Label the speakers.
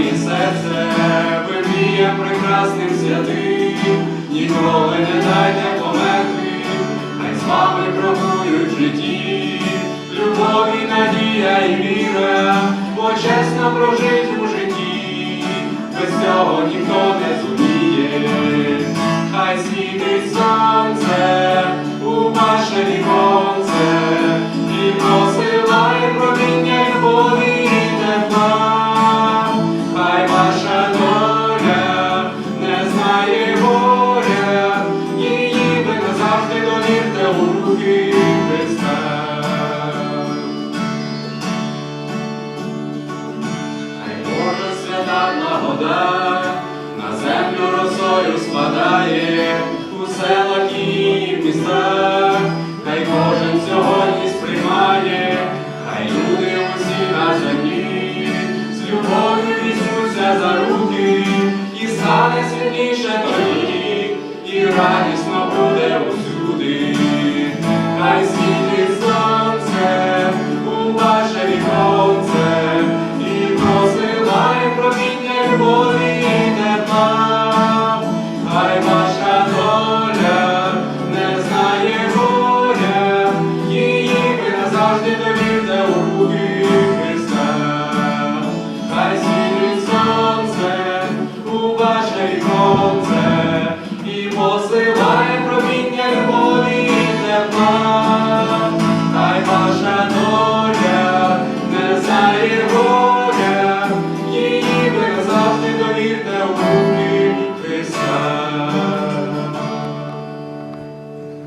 Speaker 1: і серце, виміє прекрасним святим, ніколи не дайте померти, хай з вами крокують в житті, любов і надія і віра, бо чесно прожить у житті, без цього ніхто не зуміє, хай світить сонце землю спадає у селах і містах, хай кожен сьогодні сприймає, хай люди усі на землі. З любов'ю візьмуться за руки, і стане світліше тоді, і радісно буде усюди, хай світить сонце у ваше віконце, і посилає проміння любові і